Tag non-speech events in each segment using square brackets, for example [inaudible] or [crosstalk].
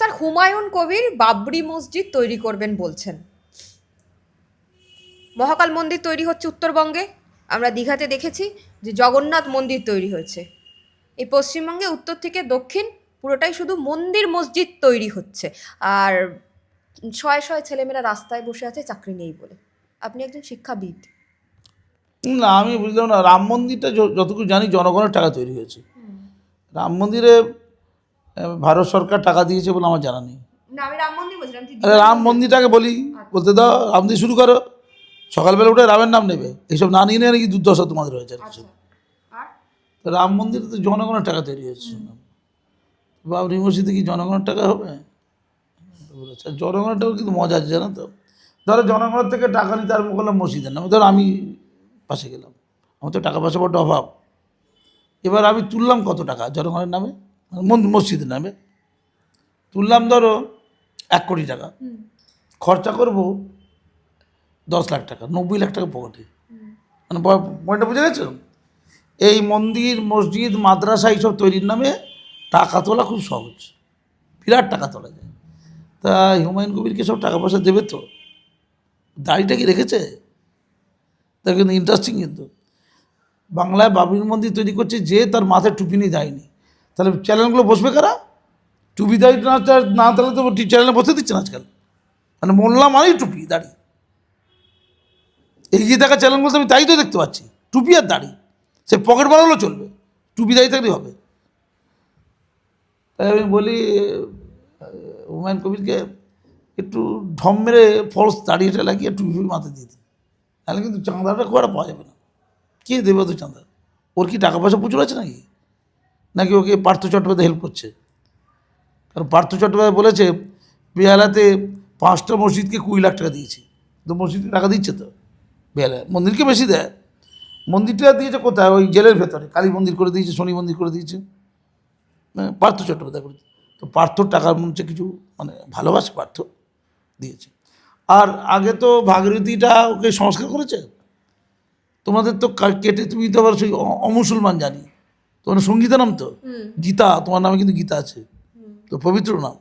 Sir Humayun Kabir Babri মসজিদ তৈরি করবেন বলছেন। মহাকাল মন্দির তৈরি হচ্ছে উত্তরবঙ্গে। আমরা দীঘাতে দেখেছি যে জগন্নাথ মন্দির তৈরি হয়েছে। এই পশ্চিমবঙ্গে উত্তর থেকে দক্ষিণ পুরোটাই শুধু মন্দির মসজিদ তৈরি হচ্ছে। আর শয়ে শয়ে ছেলেমেয়েরা রাস্তায় বসে আছে চাকরি নেই বলে। আপনি একজন শিক্ষাবিদ। না আমি বুঝলাম না রাম মন্দিরটা যতটুকু জানি জনগণের টাকা তৈরি হয়েছে। রাম মন্দিরে ভারত সরকার টাকা দিয়েছে বলে আমার জানা নেই। আরে রাম মন্দিরটাকে বলি বলতে দাও রাম দিয়ে শুরু করো। সকালবেলা উঠে রামের নাম নেবে। এইসব না নিয়ে নাকি দুর্দশা তোমাদের হয়েছে আর কিছু। তো রাম মন্দির তো জনগণের টাকা তৈরি হয়েছে শুনলাম। বাবরি মসজিদে কি জনগণের টাকা হবে? জনগণের টাকা কিন্তু মজা আছে জানো তো। ধরো জনগণের থেকে টাকা নিতে আরম্ভ করলাম মসজিদের নামে। ধরো আমি পাশে গেলাম। আমার তো টাকা পয়সা বড্ড অভাব। এবার আমি তুললাম কত টাকা জনগণের নামে? মসজিদের নামে। তুললাম ধরো এক কোটি টাকা। খরচা করব দশ লাখ টাকা নব্বই লাখ টাকা পকেটে। মানে পয়েন্টটা বুঝে গেছো? এই মন্দির মসজিদ মাদ্রাসা এইসব তৈরির নামে টাকা তোলা খুব সহজ। বিরাট টাকা তোলা যায়। তা হুমায়ুন কবিরকে সব টাকা পয়সা দেবে তো? দাড়িটা কি রেখেছে? তা কিন্তু ইন্টারেস্টিং কিন্তু। বাংলায় বাবুর মন্দির তৈরি করছে যে তার মাথায় টুপি নিয়ে দেয়নি তাহলে চ্যানেলগুলো বসবে কারা? টুপি দাড়ি না না তাহলে তো চ্যানেলে বসে দিচ্ছে না আজকাল। মানে মোল্লা মানেই টুপি দাড়ি এগিয়ে থাকা চ্যানেলগুলোতে আমি তাই তো দেখতে পাচ্ছি। টুপি আর দাড়ি সে পকেট বানালেও চলবে। টুপি দাড়ি থাকলেই হবে। তাই আমি বলি হুমায়ুন কবিরকে একটু ঢম মেরে ফলস দাড়িটা লাগিয়ে টুপি ফুপি মাথায় দিয়ে দিন। তাহলে কিন্তু চাঁদাটা খুব একটা পাওয়া যাবে না। কে দেবে তো চাঁদা? ওর কি টাকা পয়সা প্রচুর আছে নাকি? নাকি ওকে পার্থ চট্টোপাধ্যায় হেল্প করছে? কারণ পার্থ চট্টোপাধ্যায় বলেছে বেহালাতে পাঁচটা মসজিদকে কুড়ি লাখ টাকা দিয়েছে। তো মসজিদকে টাকা দিচ্ছে তো? বেহালা মন্দিরকে বেশি দেয়। মন্দিরটা দিয়েছে কোথায়? ওই জেলের ভেতরে। কালী মন্দির করে দিয়েছে শনি মন্দির করে দিয়েছে। হ্যাঁ, পার্থ চট্টোপাধ্যায় করে তো পার্থর টাকার মধ্যে কিছু মানে ভালোবাসে পার্থ দিয়েছে। আর আগে তো ভাগীরথীটা ওকে সংস্কার করেছে? তোমাদের তো কেটে তুমি তো আবার সেই অমুসলমান জানি। তোমার সঙ্গীতা নাম তো? গীতা তোমার নামে কিন্তু গীতা আছে। তো পবিত্র নাম।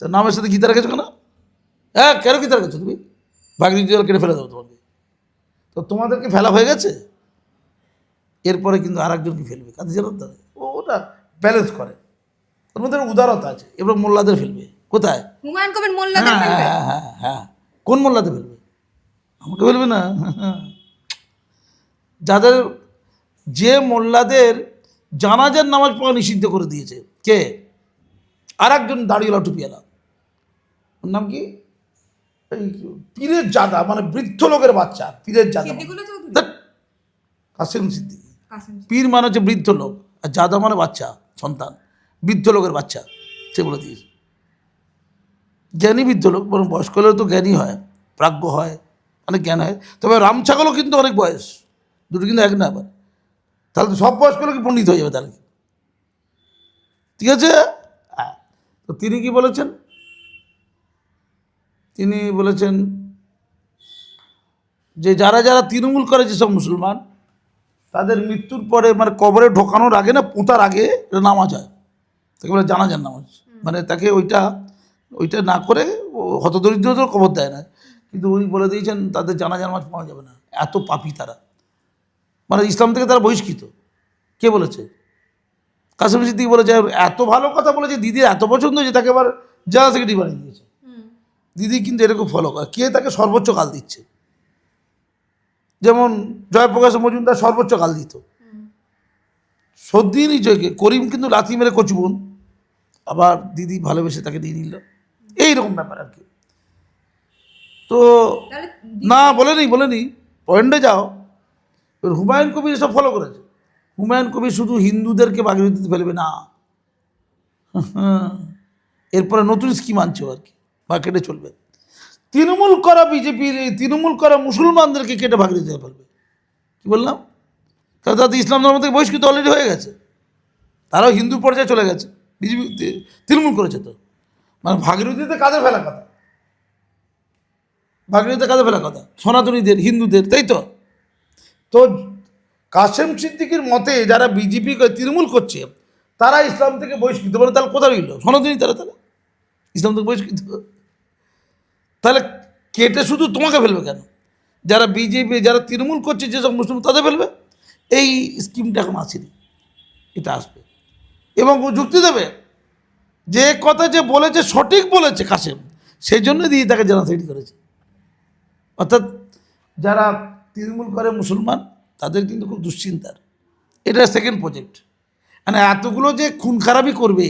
তো নামের সাথে গীতা রেখেছো কেন? হ্যাঁ কেন গীতা রেখেছো তুমি? ভাগীরথী জল কেটে ফেলে দেবো তোমাকে। তো তোমাদেরকে ফেলা হয়ে গেছে? এরপরে কিন্তু আর একজনকে ফেলবে? কাঁদি জানো তো? ও ওটা ব্যালেন্স করে। ওর মধ্যে উদারতা আছে। এবার মোল্লাদের ফেলবে। কোথায়? হুমায়ুন কবির মোল্লাদের হ্যাঁ ফেলবে? হ্যাঁ হ্যাঁ হ্যাঁ। কোন মোল্লাতে ফেলবে? আমাকে ফেলবে না? যাদের যে মোল্লাদের জানাজার নামাজ পড়া নিষিদ্ধ করে দিয়েছে। কে? আর একজন দাঁড়িয়েলা টুপিয়ালা ওর নাম কি? এই পীরের জাদা মানে বৃদ্ধ লোকের বাচ্চা পীরের জাদা। কাসেম সিদ্দিকি। পীর মানে হচ্ছে বৃদ্ধ লোক আর জাদা মানে বাচ্চা সন্তান। বৃদ্ধ লোকের বাচ্চা সে বলে দিয়েছে। জ্ঞানী বৃদ্ধ লোক বরং বয়স্ক হলেও তো জ্ঞানী হয় প্রাজ্ঞ হয় অনেক জ্ঞান হয়। তবে রামছাগলও কিন্তু অনেক বয়স দুটো কিন্তু এক না আবার। তাহলে তো সব বয়স্ক লোক পণ্ডিত হয়ে যাবে তাহলে। ঠিক আছে? হ্যাঁ। তো তিনি কি বলেছেন? তিনি বলেছেন যে যারা যারা তৃণমূল করে যেসব মুসলমান তাদের মৃত্যুর পরে মানে কবরে ঢোকানোর আগে না পোঁতার আগে নামাজ হয়। তাকে বলে জানাজার নামাজ। মানে তাকে ওইটা ওইটা না করে ও হতদরিদ্রদের কবর দেয় না। কিন্তু উনি বলে দিয়েছেন তাদের জানাজার নামাজ পাওয়া যাবে না। এত পাপি তারা। মানে ইসলাম থেকে তারা বহিষ্কৃত। কে বলেছে? কাসিম সিদ্দিক বলেছে এত ভালো কথা বলেছে দিদির এত পছন্দ যে তাকে আবার জেলা সেক্রেটারি বানিয়ে দিয়েছে। দিদি কিন্তু এরকম ফলো করে। কে তাকে সর্বোচ্চ কাল দিচ্ছে? যেমন জয়প্রকাশ মজুমদার সর্বোচ্চ কাল দিত। সদ্দিনই জয়কে করিম কিন্তু লাথি মেরে কচুবন আবার দিদি ভালোবেসে তাকে দিয়ে নিল। এইরকম ব্যাপার আর কি। তো না বলেনি বলেনি। পয়েন্টে যাও। এবার হুমায়ুন কবির এসব ফলো করেছে। হুমায়ুন কবির শুধু হিন্দুদেরকে বাগিয়ে ফেলবে না। [laughs] এরপরে নতুন স্কিম আনছে আর কি মার্কেটে চলবে। তৃণমূল করা বিজেপির তৃণমূল করা মুসলমানদেরকে কেটে ভাগ দিতে ফেলবে। কি বললাম? তাহলে তাদের ইসলাম ধর্ম থেকে বহিষ্কৃত অলরেডি হয়ে গেছে। তারাও হিন্দু পর্যায়ে চলে গেছে। বিজেপি তৃণমূল করেছে তো। মানে ভাগীরথীতে কাদের ফেলা কথা। ভাগীরথীতে কাদের ফেলা কথা। সনাতনীদের, হিন্দুদের, তাই তো? তো কাসেম সিদ্দিকির মতে যারা বিজেপি তৃণমূল করছে, তারা ইসলাম থেকে বহিষ্কৃত। মানে তাহলে কোথায় রইল? সনাতনী তারা তাহলে? ইসলাম থেকে বহিষ্কৃত? তাহলে কেটে শুধু তোমাকে ফেলবে কেন? যারা বিজেপি, যারা তৃণমূল করছে, যেসব মুসলিম, তাদের ফেলবে? এই স্কিমটা এখন আসেনি। এটা আসবে। এবং ও যুক্তি দেবে যে কথা যে বলেছে, সঠিক বলেছে কাসেম, সেই জন্য দিয়ে তাকে জেনাসাইড করেছে। অর্থাৎ যারা তৃণমূল করে মুসলমান তাদের কিন্তু খুব দুশ্চিন্তার। এটা সেকেন্ড প্রজেক্ট মানে এতগুলো যে খুন খারাপি করবে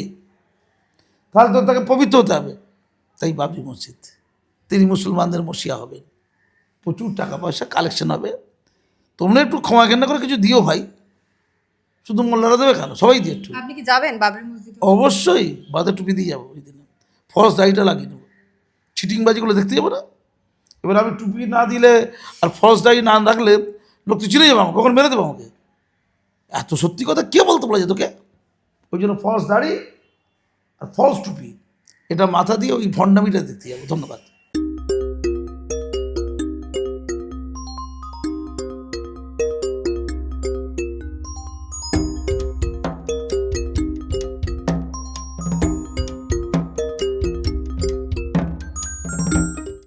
তাহলে তো তাকে পবিত্র হতে হবে। তাই বাবরি মসজিদ তিনি মুসলমানদের মসিয়া হবেন। প্রচুর টাকা পয়সা কালেকশন হবে। তোমরা একটু ক্ষমা কেন্দ্র করে কিছু দিও ভাই। শুধু মোল্লারা দেবে কেন? সবাই দিয়ে একটু। আপনি কি যাবেন বাবরি মসজিদ? অবশ্যই বাদে টুপি দিয়ে যাব ওই দিনে। ফলস দাড়িটা লাগিয়ে নেব। ছিটিংবাজিগুলো দেখতে যাব না? এবার আমি টুপি না দিলে আর ফলস ডাই না রাখলে লোক তো চিনে যাবে আমাকে, কখন মেরে দেবো আমাকে? এত সত্যি কথা কে বলতে পারে তোকে? ওই জন্য ফলস দাড়ি আর ফলস টুপি। এটা মাথা দিয়ে ওই ভণ্ডামিটা দিতে যাব ধন্যবাদ।